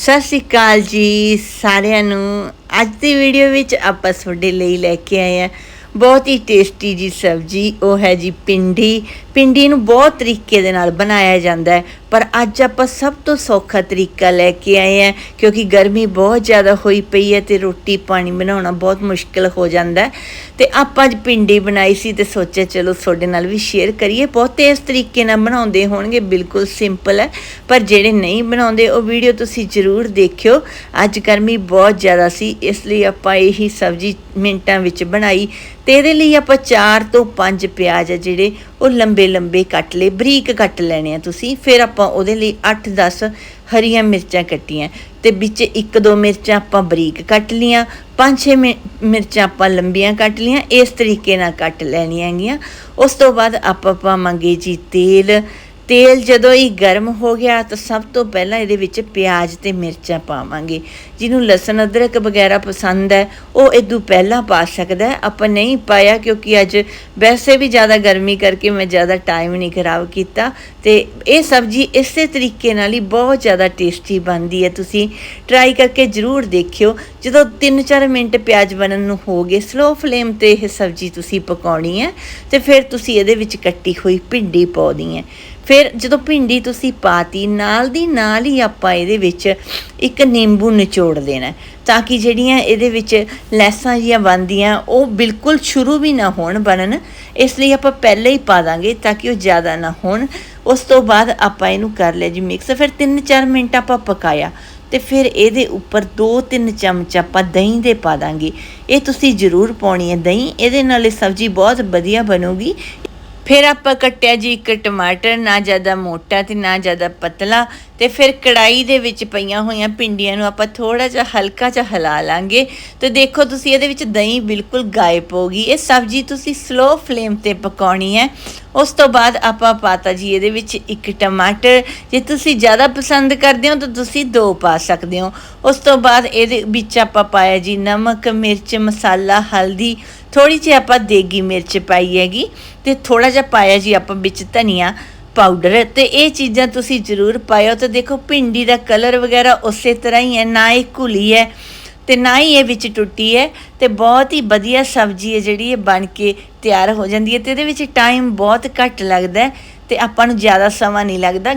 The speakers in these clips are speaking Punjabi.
ਸਤਿ ਸ਼੍ਰੀ ਅਕਾਲ ਜੀ ਸਾਰਿਆਂ ਨੂੰ। ਅੱਜ ਦੀ ਵੀਡੀਓ ਵਿੱਚ ਆਪਾਂ ਤੁਹਾਡੇ ਲਈ ਲੈ ਕੇ ਆਏ ਆ ਬਹੁਤ ਹੀ ਟੇਸਟੀ ਜੀ ਸਬਜੀ, ਉਹ ਹੈ ਜੀ ਪਿੰਡੀ ਪਿੰਡੀ ਨੂੰ ਬਹੁਤ ਤਰੀਕੇ ਦੇ ਨਾਲ ਬਣਾਇਆ ਜਾਂਦਾ ਹੈ। ਪਰ ਅੱਜ ਆਪਾਂ ਸਭ ਤੋਂ ਸੌਖਾ ਤਰੀਕਾ ਲੈ ਕੇ ਆਏ ਆ ਕਿਉਂਕਿ ਗਰਮੀ ਬਹੁਤ ਜ਼ਿਆਦਾ ਹੋਈ ਪਈ ਹੈ ਤੇ ਰੋਟੀ ਪਾਣੀ ਬਣਾਉਣਾ ਬਹੁਤ ਮੁਸ਼ਕਲ ਹੋ ਜਾਂਦਾ ਹੈ। ਤੇ ਆਪਾਂ ਅੱਜ ਪਿੰਡੀ ਬਣਾਈ ਸੀ ਤੇ ਸੋਚਿਆ ਚਲੋ ਤੁਹਾਡੇ ਨਾਲ ਵੀ ਸ਼ੇਅਰ ਕਰੀਏ। ਬਹੁਤੇ ਇਸ ਤਰੀਕੇ ਨਾਲ ਬਣਾਉਂਦੇ ਹੋਣਗੇ, ਬਿਲਕੁਲ ਸਿੰਪਲ ਹੈ। ਪਰ ਜਿਹੜੇ ਨਹੀਂ ਬਣਾਉਂਦੇ, ਉਹ ਵੀਡੀਓ ਤੁਸੀਂ ਜ਼ਰੂਰ ਦੇਖਿਓ। ਅੱਜ ਗਰਮੀ ਬਹੁਤ ਜ਼ਿਆਦਾ ਸੀ, ਇਸ ਲਈ ਆਪਾਂ ਇਹੀ ਸਬਜ਼ੀ ਮਿੰਟਾਂ ਵਿੱਚ ਬਣਾਈ। ਤੇ ਇਹਦੇ ਲਈ ਆਪਾਂ 4 ਤੋਂ 5 ਪਿਆਜ਼ ਆ ਜਿਹੜੇ ਉਹ ਲੰਬੇ ਲੰਬੇ ਕੱਟ ਲਏ, ਬਰੀਕ ਕੱਟ ਲੈਣੇ ਆ ਤੁਸੀਂ, ਫਿਰ ਆਪਾਂ ਉਹਦੇ ਲਈ 8-10 ਹਰੀਆਂ ਮਿਰਚਾਂ ਕੱਟੀਆਂ। ਤੇ ਵਿੱਚ ਇੱਕ ਦੋ ਮਿਰਚਾਂ ਆਪਾਂ ਬਰੀਕ ਕੱਟ ਲੀਆਂ ਪੰਜ ਛੇ ਮਿਰਚਾਂ ਆਪਾਂ ਲੰਬੀਆਂ ਕੱਟ ਲੀਆਂ ਇਸ ਤਰੀਕੇ ਨਾਲ ਕੱਟ ਲੈਣੀਆਂ ਹੈਗੀਆਂ। ਉਸ ਤੋਂ ਬਾਅਦ ਆਪਾਂ ਪਾਵਾਂਗੇ ਜੀ ਤੇਲ ਤੇਲ ਜਦੋਂ ਹੀ ਗਰਮ ਹੋ ਗਿਆ ਤਾਂ ਸਭ ਤੋਂ ਪਹਿਲਾਂ ਇਹਦੇ ਵਿੱਚ ਪਿਆਜ਼ ਤੇ ਮਿਰਚਾਂ ਪਾਵਾਂਗੇ। ਜਿਹਨੂੰ ਲਸਣ, ਅਦਰਕ ਵਗੈਰਾ ਪਸੰਦ ਹੈ, ਉਹ ਇਦੋਂ ਪਹਿਲਾਂ ਪਾ ਸਕਦਾ ਆਪਾਂ ਨਹੀਂ ਪਾਇਆ ਕਿਉਂਕਿ ਅੱਜ ਵੈਸੇ ਵੀ ਜ਼ਿਆਦਾ ਗਰਮੀ ਕਰਕੇ ਮੈਂ ਜ਼ਿਆਦਾ ਟਾਈਮ ਨਹੀਂ ਖਰਾਬ ਕੀਤਾ ਤੇ ਇਹ ਸਬਜ਼ੀ ਇਸੇ ਤਰੀਕੇ ਨਾਲ ਹੀ ਬਹੁਤ ਜ਼ਿਆਦਾ ਟੇਸਟੀ ਬਣਦੀ ਹੈ। ਤੁਸੀਂ ਟਰਾਈ ਕਰਕੇ ਜ਼ਰੂਰ ਦੇਖਿਓ। ਜਦੋਂ 3-4 ਮਿੰਟ ਪਿਆਜ਼ ਬਣਨ ਨੂੰ ਹੋ ਗਏ ਸਲੋ ਫਲੇਮ ਤੇ ਇਹ ਸਬਜ਼ੀ ਤੁਸੀਂ ਪਕਾਉਣੀ ਹੈ ਤੇ ਫਿਰ ਤੁਸੀਂ ਇਹਦੇ ਵਿੱਚ ਕੱਟੀ ਹੋਈ ਭਿੰਡੀ ਪਾਉਣੀ ਹੈ। ਫਿਰ ਜਦੋਂ ਭਿੰਡੀ ਤੁਸੀਂ ਪਾਤੀ, ਨਾਲ ਦੀ ਨਾਲ ਹੀ ਆਪਾਂ ਇਹਦੇ ਵਿੱਚ ਇੱਕ ਨਿੰਬੂ ਨਿਚੋੜ ਦੇਣਾ ਤਾਂ ਕਿ ਜਿਹੜੀਆਂ ਇਹਦੇ ਵਿੱਚ ਲੈਸਾਂ ਜੀਆਂ ਬਣਦੀਆਂ, ਉਹ ਬਿਲਕੁਲ ਸ਼ੁਰੂ ਵੀ ਨਾ ਹੋਣ ਬਣਨ। ਇਸ ਲਈ ਆਪਾਂ ਪਹਿਲਾਂ ਹੀ ਪਾ ਦਾਂਗੇ ਤਾਂ ਕਿ ਉਹ ਜ਼ਿਆਦਾ ਨਾ ਹੋਣ। ਉਸ ਤੋਂ ਬਾਅਦ ਆਪਾਂ ਇਹਨੂੰ ਕਰ ਲਿਆ ਜੀ ਮਿਕਸ ਫਿਰ 3-4 ਮਿੰਟ ਆਪਾਂ ਪਕਾਇਆ ਤੇ ਫਿਰ ਇਹਦੇ ਉੱਪਰ 2-3 ਚਮਚ ਆਪਾਂ ਦਹੀਂ ਦੇ ਪਾ ਦਾਂਗੇ। ਇਹ ਤੁਸੀਂ ਜ਼ਰੂਰ ਪਾਉਣੀ ਹੈ ਦਹੀਂ। ਇਹਦੇ ਨਾਲ ਇਹ ਸਬਜ਼ੀ ਬਹੁਤ ਵਧੀਆ ਬਣੂਗੀ। ਫਿਰ ਆਪਾਂ ਕੱਟਿਆ ਜੀ ਇੱਕ ਟਮਾਟਰ, ਨਾ ਜ਼ਿਆਦਾ ਮੋਟਾ ਤੇ ਨਾ ਜ਼ਿਆਦਾ ਪਤਲਾ ਤੇ ਫਿਰ ਕੜਾਈ ਦੇ ਵਿੱਚ ਪਈਆਂ ਹੋਈਆਂ ਪਿੰਡੀਆਂ ਨੂੰ ਆਪਾਂ ਥੋੜਾ ਜਿਹਾ ਹਲਕਾ ਜਿਹਾ ਹਿਲਾ ਲਾਂਗੇ। ਤੇ ਦੇਖੋ ਤੁਸੀਂ ਇਹਦੇ ਵਿੱਚ ਦਹੀਂ ਬਿਲਕੁਲ ਗਾਇਬ ਹੋ ਗਈ। ਇਹ ਸਬਜ਼ੀ ਤੁਸੀਂ ਸਲੋ ਫਲੇਮ ਤੇ ਪਕਾਉਣੀ ਹੈ। ਉਸ ਤੋਂ ਬਾਅਦ ਆਪਾਂ ਪਾਤਾ ਜੀ ਇਹਦੇ ਵਿੱਚ ਇੱਕ ਟਮਾਟਰ। ਜੇ ਤੁਸੀਂ ਜ਼ਿਆਦਾ ਪਸੰਦ ਕਰਦੇ ਹੋ ਤਾਂ ਤੁਸੀਂ ਦੋ ਪਾ ਸਕਦੇ ਹੋ। ਉਸ ਤੋਂ ਬਾਅਦ ਇਹਦੇ ਵਿੱਚ ਆਪਾਂ ਪਾਇਆ ਜੀ ਨਮਕ, ਮਿਰਚ, ਮਸਾਲਾ, ਹਲਦੀ ਥੋੜੀ ਜਿਹੀ ਆਪਾਂ ਦੇਗੀ ਮਿਰਚ ਪਾਈ ਹੈਗੀ ਤੇ ਥੋੜਾ ਜਿਹਾ ਪਾਇਆ ਜੀ ਆਪਾਂ ਵਿੱਚ ਧਨੀਆ ਪਾਊਡਰ ਤੇ ਇਹ ਚੀਜ਼ਾਂ ਤੁਸੀਂ ਜ਼ਰੂਰ ਪਾਇਓ ਤੇ ਦੇਖੋ ਭਿੰਡੀ ਦਾ ਕਲਰ ਵਗੈਰਾ ਉਸੇ ਤਰ੍ਹਾਂ ਹੀ ਹੈ, ਨਾ ਇਹ ਘੁਲੀ ਹੈ ਤੇ ਨਾ ਹੀ ਇਹ ਵਿੱਚ ਟੁੱਟੀ ਹੈ ਤੇ ਬਹੁਤ ਹੀ ਵਧੀਆ ਸਬਜ਼ੀ ਹੈ ਜਿਹੜੀ ਇਹ ਬਣ ਕੇ ਤਿਆਰ ਹੋ ਜਾਂਦੀ ਹੈ ਤੇ ਇਹਦੇ ਵਿੱਚ ਟਾਈਮ ਬਹੁਤ ਘੱਟ ਲੱਗਦਾ ਹੈ ਤੇ ਆਪਾਂ ਨੂੰ ਜ਼ਿਆਦਾ ਸਮਾਂ ਨਹੀਂ ਲੱਗਦਾ।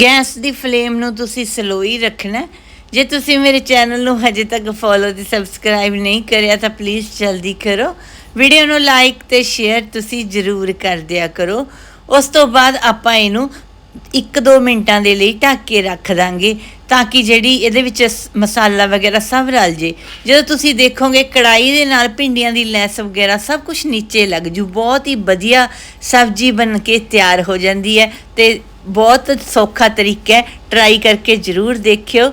ਗੈਸ ਦੀ ਫਲੇਮ ਨੂੰ ਤੁਸੀਂ ਸਲੋ ਹੀ ਰੱਖਣਾ ਜੇ ਤੁਸੀਂ ਮੇਰੇ ਚੈਨਲ ਨੂੰ ਹਜੇ ਤੱਕ ਫੋਲੋ ਤੇ ਸਬਸਕ੍ਰਾਈਬ ਨਹੀਂ ਕਰਿਆ ਤਾਂ ਪਲੀਜ਼ ਜਲਦੀ ਕਰੋ। ਵੀਡੀਓ ਨੂੰ ਲਾਈਕ ਤੇ ਸ਼ੇਅਰ ਤੁਸੀਂ ਜ਼ਰੂਰ ਕਰ ਦਿਆ ਕਰੋ। ਉਸ ਤੋਂ ਬਾਅਦ ਆਪਾਂ ਇਹਨੂੰ 1-2 ਮਿੰਟਾਂ ਦੇ ਲਈ ਢੱਕ ਕੇ ਰੱਖ ਦਾਂਗੇ ਤਾਂ ਕਿ ਜਿਹੜੀ ਇਹਦੇ ਵਿੱਚ ਮਸਾਲਾ ਵਗੈਰਾ ਸਭ ਰਲ ਜੇ। ਜਦੋਂ ਤੁਸੀਂ ਦੇਖੋਗੇ ਕੜਾਈ ਦੇ ਨਾਲ ਭਿੰਡੀਆਂ ਦੀ ਲੈਸ ਵਗੈਰਾ ਸਭ ਕੁਝ ਨੀਚੇ ਲੱਗ ਜੂ। ਬਹੁਤ ਹੀ ਵਧੀਆ ਸਬਜ਼ੀ ਬਣ ਕੇ ਤਿਆਰ ਹੋ ਜਾਂਦੀ ਹੈ ਤੇ ਬਹੁਤ ਸੌਖਾ ਤਰੀਕਾ ਹੈ। ਟਰਾਈ ਕਰਕੇ ਜ਼ਰੂਰ ਦੇਖਿਓ।